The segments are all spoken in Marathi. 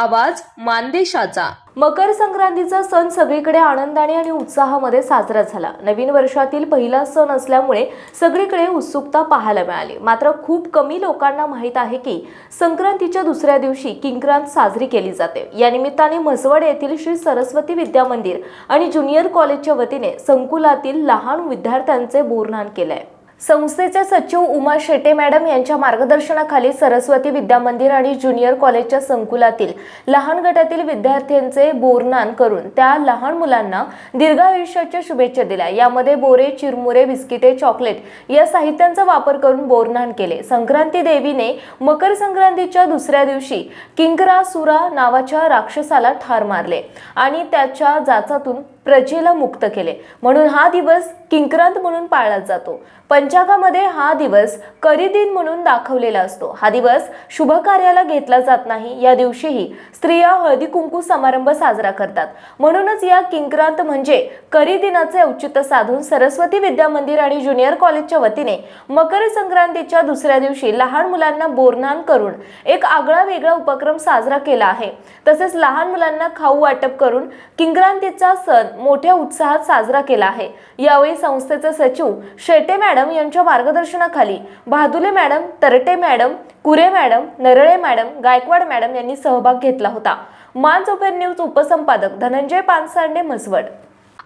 आवाज मानदेशाचा. मकर संक्रांतीचा सण सगळीकडे आनंदाने आणि उत्साहामध्ये साजरा झाला. नवीन वर्षातील पहिला सण असल्यामुळे सगळीकडे उत्सुकता पाहायला मिळाली. मात्र खूप कमी लोकांना माहीत आहे की संक्रांतीच्या दुसऱ्या दिवशी किंक्रांत साजरी केली जाते. या निमित्ताने म्हसवड येथील श्री सरस्वती विद्या मंदिर आणि ज्युनियर कॉलेजच्या वतीने संकुलातील लहान विद्यार्थ्यांचे बोरनान केलं आहे संस्थेचे सचिव उमा शेटे मॅडम यांच्या मार्गदर्शनाखाली सरस्वती विद्या मंदिर आणि ज्युनियर कॉलेजच्या संकुलातील लहान गटातील विद्यार्थ्यांचे बोरनान करून त्या लहान मुलांना दीर्घायुष्याच्या शुभेच्छा दिल्या. यामध्ये बोरे चिरमुरे बिस्किटे चॉकलेट या साहित्यांचा वापर करून बोरनान केले. संक्रांती देवीने मकर संक्रांतीच्या दुसऱ्या दिवशी किंकरासुरा नावाच्या राक्षसाला ठार मारले आणि त्याच्या जाचातून प्रजेला मुक्त केले. म्हणून हा दिवस किंक्रांत म्हणून पाळला जातो. पंचांगामध्ये हा दिवस करिदिन म्हणून दाखवलेला असतो. हा दिवस शुभ कार्याला घेतला जात नाही. या दिवशीही स्त्रिया हळदी कुंकू समारंभ साजरा करतात. म्हणूनच या किंक्रांत म्हणजे करिदिनाचे औचित्य साधून सरस्वती विद्या मंदिर आणि ज्युनियर कॉलेजच्या वतीने मकर संक्रांतीच्या दुसऱ्या दिवशी लहान मुलांना बोरनान करून एक आगळा वेगळा उपक्रम साजरा केला आहे. तसेच लहान मुलांना खाऊ वाटप करून किंक्रांतीचा सण मोठ्या उत्साहात साजरा केला आहे. यावेळी संस्थेचे सचिव शेटे मॅडम यांच्या मार्गदर्शनाखाली Bahadule madam Tarte madam Kure madam Narale madam Gaikwad madam यांनी सहभाग घेतला होता. मान चोपेर न्यूज उपसंपादक धनंजय पानसांडे म्हसवड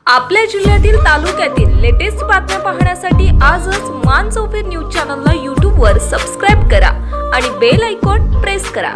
आपल्या जिल्ह्यातील तालुक्यातील लेटेस्ट बातम्या पाहण्यासाठी आजच मान चौफेर न्यूज चॅनलला यूट्यूबवर सबस्क्राईब करा आणि बेल आयकॉन प्रेस करा.